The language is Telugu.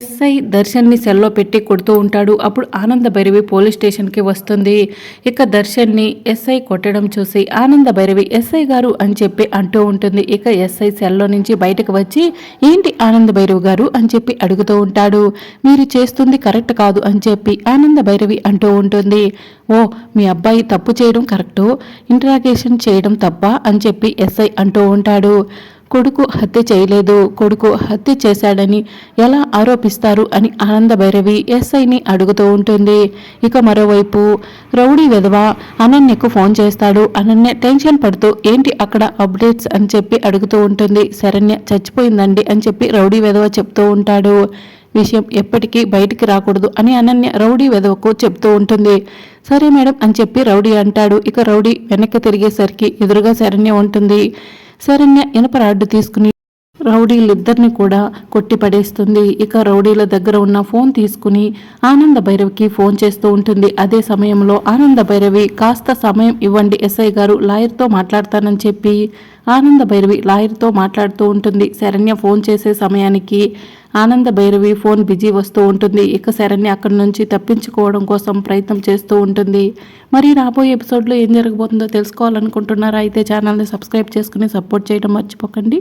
ఎస్ఐ దర్శన్ని సెల్లో పెట్టి కొడుతూ ఉంటాడు. అప్పుడు ఆనంద భైరవి పోలీస్ స్టేషన్కి వస్తుంది. ఇక దర్శన్ని ఎస్ఐ కొట్టడం చూసి ఆనంద భైరవి ఎస్ఐ గారు అని చెప్పి అంటూ ఉంటుంది. ఇక ఎస్ఐ సెల్లో నుంచి బయటకు వచ్చి ఏంటి ఆనంద భైరవి గారు? అని చెప్పి అడుగుతూ ఉంటాడు. మీరు చేస్తుంది కరెక్ట్ కాదు అని చెప్పి ఆనంద భైరవి అంటూ ఉంటుంది. ఓ మీ అబ్బాయి తప్పు చేయడం కరెక్టు? ఇంటరాగేషన్ చేయడం తప్ప? అని చెప్పి ఎస్ఐ అంటూ ఉంటాడు. కొడుకు హత్య చేయలేదు. కొడుకు హత్య చేశాడని ఎలా ఆరోపిస్తారు అని ఆనంద భైరవి ఎస్ఐని అడుగుతూ ఉంటుంది. ఇక మరోవైపు రౌడీ విధవ అనన్యకు ఫోన్ చేస్తాడు. అనన్య టెన్షన్ పడుతూ ఏంటి అక్కడ అప్డేట్స్ అని చెప్పి అడుగుతూ ఉంటుంది. శరణ్య చచ్చిపోయిందండి అని చెప్పి రౌడీ విధవ చెప్తూ ఉంటాడు. విషయం ఎప్పటికీ బయటికి రాకూడదు అని అనన్య రౌడీ వెధవకు చెప్తూ ఉంటుంది. సరే మేడం అని చెప్పి రౌడీ అంటాడు. ఇక రౌడీ వెనక్కి తిరిగేసరికి ఎదురుగా శరణ్య ఉంటుంది. శరణ్య ఇనప రాడ్డు తీసుకుని రౌడీలిద్దరిని కూడా కొట్టి పడేస్తుంది ఇక రౌడీల దగ్గర ఉన్న ఫోన్ తీసుకుని ఆనంద భైరవికి ఫోన్ చేస్తూ ఉంటుంది. అదే సమయంలో ఆనంద భైరవి కాస్త సమయం ఇవ్వండి ఎస్ఐ గారు లాయర్తో మాట్లాడతానని చెప్పి ఆనంద భైరవి లాయర్తో మాట్లాడుతూ ఉంటుంది. శరణ్య ఫోన్ చేసే సమయానికి ఆనంద భైరవి ఫోన్ బిజీ వస్తూ ఉంటుంది. ఇక శరణ్య అక్కడి నుంచి తప్పించుకోవడం కోసం ప్రయత్నం చేస్తూ ఉంటుంది. మరి రాబోయే ఎపిసోడ్లో ఏం జరగబోతుందో తెలుసుకోవాలనుకుంటున్నారా? అయితే ఛానల్ని సబ్స్క్రైబ్ చేసుకుని సపోర్ట్ చేయడం మర్చిపోకండి.